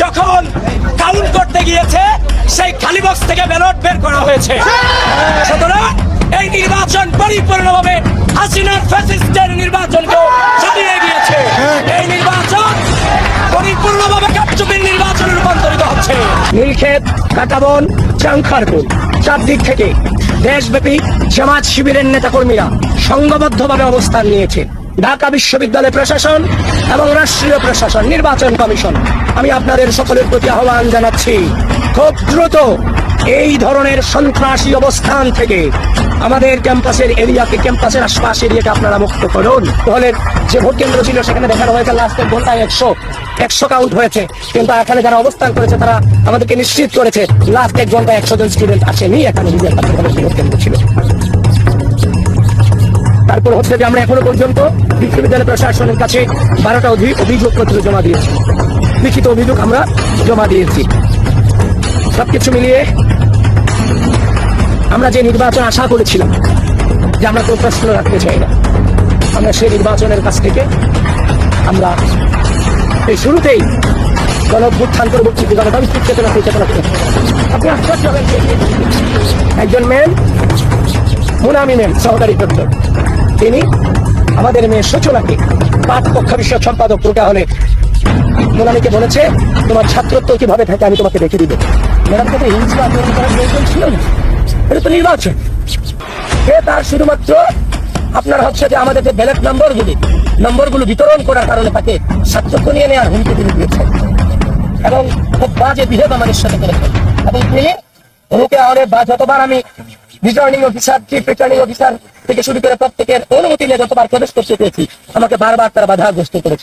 যখন কাউন্ট করতে গিয়েছে, সেই খালি বক্স থেকে ব্যালট বের করা হয়েছে। সুতরাং এই নির্বাচন পরিপূর্ণভাবে হাসিনার ফ্যাসিস্টের নির্বাচনকেও চালিয়ে গিয়েছে এই নির্বাচন পরিপূর্ণভাবে কারচুপির নির্বাচনে রূপান্তরিত হচ্ছে। নীলক্ষেত, কাটাবন, চাংখারপুর চারদিক থেকে দেশব্যাপী জামাত শিবিরের নেতাকর্মীরা সংঘবদ্ধভাবে অবস্থান নিয়েছে। ঢাকা বিশ্ববিদ্যালয় প্রশাসন এবং রাষ্ট্রীয় প্রশাসন, নির্বাচন কমিশন। আমি আপনাদের সকলের প্রতি আহ্বান জানাচ্ছি, খুব দ্রুত এই ধরনের সন্ত্রাসী অবস্থান থেকে আমাদের ক্যাম্পাসের এরিয়াকে, ক্যাম্পাসের আশপাশ এরিয়াকে আপনারা মুক্ত করুন। তাহলে যে ভোট কেন্দ্র ছিল, সেখানে দেখানো হয়েছে লাস্টের ঘন্টায় একশো একশো কাউন্ট হয়েছে। কিন্তু এখানে যারা অবস্থান করেছে, তারা আমাদেরকে নিশ্চিত করেছে লাস্ট এক ঘন্টায় একশো জন স্টুডেন্ট আসেনি, এখানে নিজের ভোট কেন্দ্র ছিল। তারপর হচ্ছে যে আমরা এখনও পর্যন্ত বিশ্ববিদ্যালয় প্রশাসনের কাছে বারোটা অধি অভিযোগ পত্র জমা দিয়েছি। লিখিত অভিযোগ আমরা জমা দিয়েছি। সবকিছু মিলিয়ে আমরা যে নির্বাচন আশা করেছিলাম যে আমরা কোনো প্রশ্ন রাখতে চাই না, আমরা সেই নির্বাচনের কাছ থেকে আমরা এই শুরুতেই গণভ্যুত্থান পরবর্তী গণতান্ত্রিক চেতনা সেই চেতনা আপনি আশ্চর্য একজন ম্যান মুনামি ম্যাম, সহকারী ডক্টর তিনি আমাদের মেয়ে সূচনাকে পাঠ কক্ষা বিষয়ক সম্পাদক প্রকা হলে। মোনামিকে বলেছে, তোমার ছাত্রত্ব কীভাবে থাকে আমি তোমাকে রেখে দিব। ম্যাডাম কিন্তু হিংসা আচরণ করার প্রয়োজন ছিল না। এটা তো নির্বাচন। সে তার শুধুমাত্র আপনার হচ্ছে যে আমাদের যে ব্যালট নম্বরগুলি, নম্বরগুলো বিতরণ করার কারণে তাকে ছাত্রত্ব নিয়ে নেওয়ার হুমকি তিনি দিয়েছেন। এবং খুব বাজে বিহেভ আমাদের সাথে করেছেন। এবং তিনি রুকে আহলে বা যতবার আমি returning officer chief returning officer থেকে শুরু করে প্রত্যেকের অনুমতি নিয়ে যতবার প্রবেশ করতে পেয়েছি। আমাকে বারবার তারা বাধাগ্রস্ত করেছে।